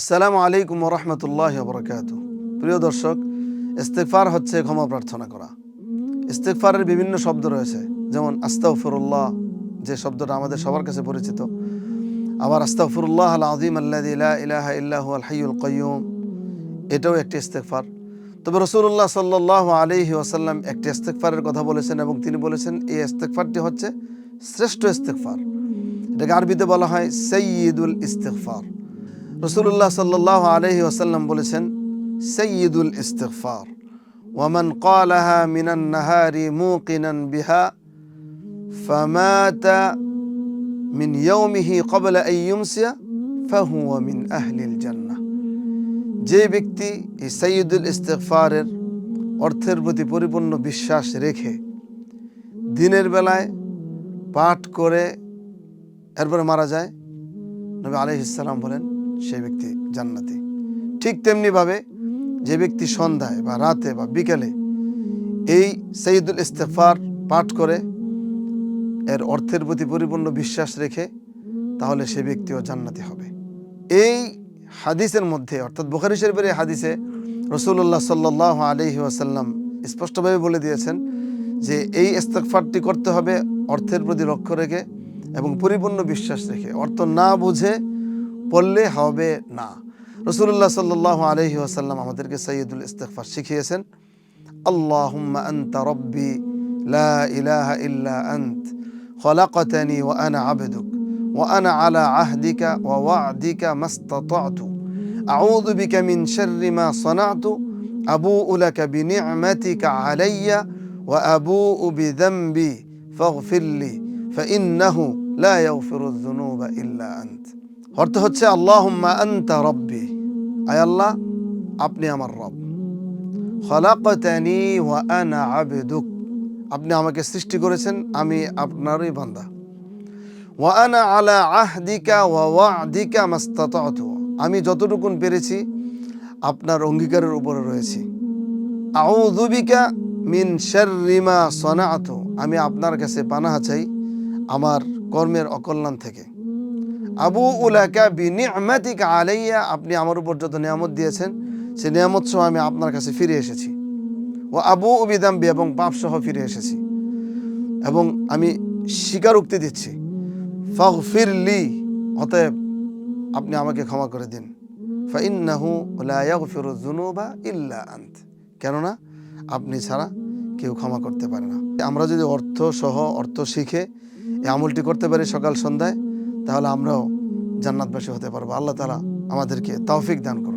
আসসালামু আলাইকুম রহমতুল্লাহ বরকাত প্রিয় দর্শক ইস্তেকফার হচ্ছে ক্ষমা প্রার্থনা করা। ইস্তেকফারের বিভিন্ন শব্দ রয়েছে, যেমন আস্তাগফিরুল্লাহ, যে শব্দটা আমাদের সবার কাছে পরিচিত। আবার আস্তাগফিরুল্লাহ আল আজিম আল্লাযী লা ইলাহা ইল্লাহু আল হাইয়ুল কাইয়্যুম এটাও একটি ইস্তেকফার তবে রসুল্লাহ সাল্লাহ আলহি ওয়াসাল্লাম একটি ইস্তেকফারের কথা বলেছেন এবং তিনি বলেছেন, এই ইস্তেকফারটি হচ্ছে শ্রেষ্ঠ ইস্তেকফার এটাকে আরবিতে বলা হয় সৈয়দুল ইস্তেকফার রসুল্লাহ সাল্লাহ আলহি ওসাল্লাম বলেছেন সৈয়দুল ইস্তেকফার ওয়ামান قالها من النهار موقنا بها فمات من يومه قبل أن يمسي فهو من أهل الجنة যে ব্যক্তি এই সৈয়দুল ইস্তেকফারের অর্থের প্রতি পরিপূর্ণ বিশ্বাস রেখে দিনের বেলায় পাঠ করে এরপরে মারা যায় নবী আলহিসাল্লাম বলেন সেই ব্যক্তি জান্নাতি। ঠিক তেমনিভাবে যে ব্যক্তি সন্ধ্যায় বা রাতে বা বিকেলে এই সৈয়দুল ইস্তেফার পাঠ করে, এর অর্থের প্রতি পরিপূর্ণ বিশ্বাস রেখে তাহলে সে ব্যক্তিও জান্নাতি হবে। এই হাদিসের মধ্যে, অর্থাৎ বুখারি শরীফের এই হাদিসে রসুল্লাহ সাল্লাহ আলহি আসাল্লাম স্পষ্টভাবে বলে দিয়েছেন যে এই ইস্তেকফারটি করতে হবে অর্থের প্রতি লক্ষ্য রেখে এবং পরিপূর্ণ বিশ্বাস রেখে। অর্থ না বুঝে পড়লে হবে না রসুল্লাহ সাল্লাহ আলহি আসাল্লাম আমাদেরকে সৈয়দুল ইস্তেকফার শিখিয়েছেন আল্লাহুম্মা আন্তা রব্বি লা ইলাহা ইল্লা আন্ত خلقتني وأنا عبدك وأنا على عهدك ووعدك ما استطعت أعوذ بك من شر ما صنعت أبوء لك بنعمتك علي وأبوء بذنبي فاغفر لي فإنه لا يغفر الذنوب إلا أنت অর্থ হচ্ছে, আল্লাহুম্মা আনতা রব্বি। আয় আল্লাহ, আপনি আমার রব। খলাকতানি ওয়া আনা আবেদুক। আপনি আমাকে সৃষ্টি করেছেন, আমি আপনারই বান্দা। ওয়া আনা আলা আহদিকা ওয়া ওয়াদিকা মাস্তাতাতু। আমি যতটুকুন পেরেছি, আপনার অঙ্গীকারের উপরে রয়েছি। আউযুবিকা মিন শাররি মা সনাআতু আমি আপনার কাছে পানাহা চাই, আমার কর্মের অকল্যাণ থেকে। আবু উলাকা বিনিআমাতিকা আলাইয়া আপনি আমার উপর যত নিয়ামত দিয়েছেন, সে নিয়ামত সহ আমি আপনার কাছে ফিরে এসেছি। ও আবু উবিদাম্বি এবং পাপ সহ ফিরে এসেছি। এবং আমি স্বীকারোক্তি দিচ্ছি ফাগফিরলি অতএব আপনি আমাকে ক্ষমা করে দিন। ফাইন্নাহু ইল্লা আন্ত। কেননা আপনি ছাড়া কেউ ক্ষমা করতে পারে না। আমরা যদি অর্থ সহ অর্থ শিখে এই আমলটি করতে পারি সকাল সন্ধ্যায় তাহলে আমরাও জান্নাতবাসী হতে পারব। আল্লাহ তালা আমাদেরকে তৌফিক দান করুন।